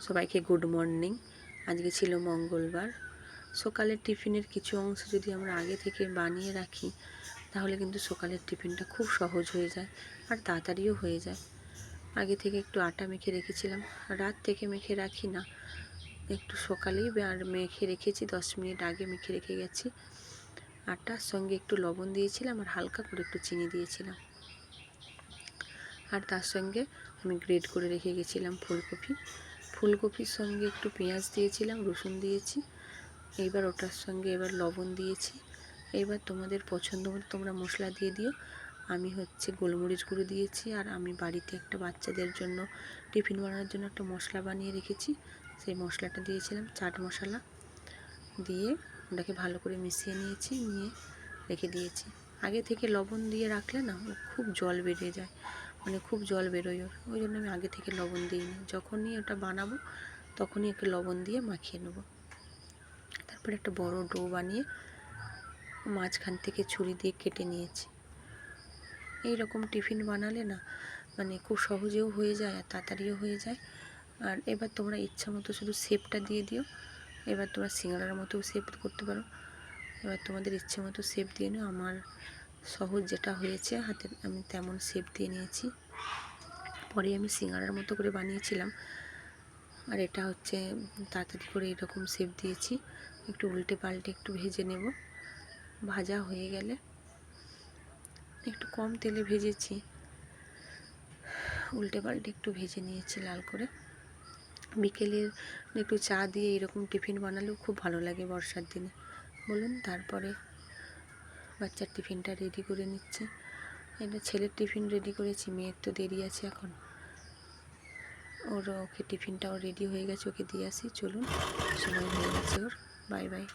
সবাইকে good morning আজকে ছিল মঙ্গলবার। সকালের টিফিনের কিছু অংশ যদি আমরা আগে থেকে বানিয়ে রাখি, তাহলে কিন্তু সকালের টিফিনটা খুব সহজ হয়ে যায় আর তাড়াতাড়িও হয়ে যায়। আগে থেকে একটু আটা মেখে রেখেছিলাম। রাত থেকে মেখে রাখি না। একটু সকালেই আর মেখে রেখেছি, দশ মিনিট আগে মেখে রেখে গেছি। আটার সঙ্গে একটু লবণ দিয়েছিলাম আর হালকা করে একটু চিনি দিয়েছিলাম। আর তার সঙ্গে আমি গ্রেড করে রেখে গেছিলাম ফুলকপি। ফুলকপির সঙ্গে একটু পেঁয়াজ দিয়েছিলাম, রসুন দিয়েছি। এইবার ওটার সঙ্গে এবার লবণ দিয়েছি। এবার তোমাদের পছন্দ মতো তোমরা মশলা দিয়ে দিও। আমি হচ্ছে গোলমরিচ গুঁড়ো দিয়েছি আর আমি বাড়িতে একটা বাচ্চাদের জন্য টিফিন বানানোর জন্য একটা মশলা বানিয়ে রেখেছি। সেই মশলাটা দিয়েছিলাম, চাট মশলা দিয়ে ওটাকে ভালো করে মিশিয়ে নিয়েছি, নিয়ে রেখে দিয়েছি। আগে থেকে লবণ দিয়ে রাখলে না, খুব জল বেরিয়ে যায়। মানে খুব জল বেরোয় ওর। ওই জন্য আমি আগে থেকে লবণ দিইনি। যখনই ওটা বানাবো, তখনই একটু লবণ দিয়ে মাখিয়ে নেব। তারপরে একটা বড় ডো বানিয়ে মাঝখান থেকে ছুরি দিয়ে কেটে নিয়েছি। এই রকম টিফিন বানালে না মানে খুব সহজেও হয়ে যায় আর তাড়াতাড়িও হয়ে যায়। আর এবার তোমরা ইচ্ছা মতো শুধু শেপটা দিয়ে দিও। এবার তোমরা সিঙ্গাড়ার মতো শেপ করতে পারো। এবার তোমাদের ইচ্ছে মতো শেপ দিয়ে নিও। আমার সহজ যেটা হয়েছে, হাতে আমি তেমন শেপ দিয়ে নিয়েছি। পরে আমি সিঙ্গাড়ার মতো করে বানিয়েছিলাম। আর এটা হচ্ছে তাড়াতাড়ি করে এরকম শেপ দিয়েছি। একটু উল্টে পাল্টে একটু ভেজে নেব। ভাজা হয়ে গেলে একটু কম তেলে ভেজেছি। উল্টে পাল্টে একটু ভেজে নিয়েছি লাল করে। বিকেলে একটু চা দিয়ে এরকম টিফিন বানালেও খুব ভালো লাগে বর্ষার দিনে। বলুন, তারপরে বাচ্চার টিফিনটা রেডি করে নিচ্ছে। এটা ছেলের টিফিন রেডি করেছি, মেয়ের তো দেরি আছে এখন। ওর, ওকে টিফিনটাও রেডি হয়ে গেছে, ওকে দিয়ে আসি। চলুন সময় হয়ে গেছে ওর। Bye bye